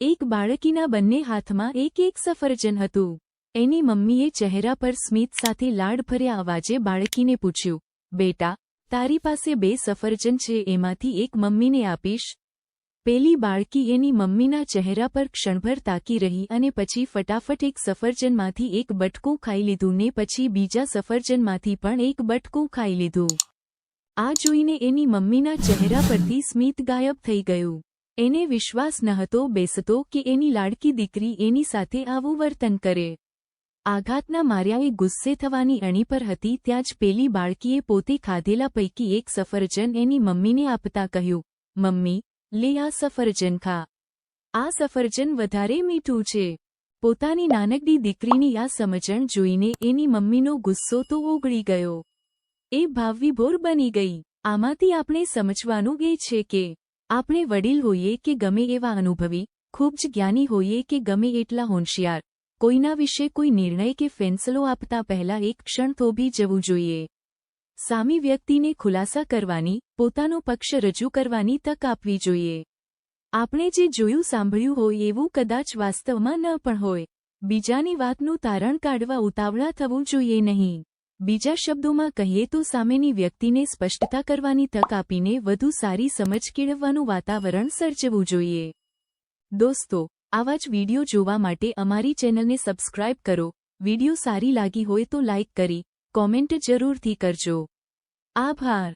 એક બાળકીના બંને હાથમાં એક એક સફરજન હતું. એની મમ્મીએ ચહેરા પર સ્મિત સાથે લાડભર્યા અવાજે બાળકીને પૂછ્યું, બેટા, તારી પાસે બે સફરજન છે, એમાંથી એક મમ્મીને આપીશ. પેલી બાળકી એની મમ્મીના ચહેરા પર ક્ષણભર તાકી રહી અને પછી ફટાફટ એક સફરજનમાંથી એક બટકું ખાઈ લીધું ને પછી બીજા સફરજનમાંથી પણ એક બટકું ખાઈ લીધું. આ જોઈને એની મમ્મીના ચહેરા પરથી સ્મિત ગાયબ થઈ ગયું. એને વિશ્વાસ નહતો બેસતો કે એની લાડકી દીકરી એની સાથે આવું વર્તન કરે. આઘાતના માર્યાએ ગુસ્સે થવાની અણી પર હતી ત્યાં જ પેલી બાળકીએ પોતે ખાધેલા પૈકી એક સફરજન એની મમ્મીને આપતા કહ્યું, મમ્મી, લે આ સફરજન ખા. આ સફરજન વધારે મીઠું છે. પોતાની નાનકડી દીકરીની આ સમજણ જોઈને એની મમ્મીનો ગુસ્સો તો ઓગળી ગયો. એ ભાવવિભોર બની ગઈ. આમાંથી આપણે સમજવાનું એ છે કે આપણે વડીલ હોઈએ કે ગમે એવા અનુભવી, ખૂબ જ જ્ઞાની હોઈએ કે ગમે એટલા હોંશિયાર. કોઈના વિશે કોઈ નિર્ણય કે ફેંસલો આપતા પહેલા એક ક્ષણ થોભી જવું જોઈએ. સામી વ્યક્તિને ખુલાસા કરવાની, પોતાનો પક્ષ રજૂ કરવાની તક આપવી જોઈએ. આપણે જે જોયું સાંભળ્યું હોય એવું કદાચ વાસ્તવમાં ન પણ હોય. બીજાની વાતનું તારણ કાઢવા ઉતાવળા થવું જોઈએ નહીં. બીજા શબ્દોમાં કહીએ તો સામેની વ્યક્તિને સ્પષ્ટતા કરવાની તક આપીને વધુ સારી સમજ કેળવવાનું વાતાવરણ સર્જવું જોઈએ. દોસ્તો, આવા જ વીડિયો જોવા માટે અમારી ચેનલને સબસ્ક્રાઇબ કરો. વિડિયો સારી લાગી હોય તો લાઇક કરી, કોમેન્ટ જરૂરથી કરજો. આભાર.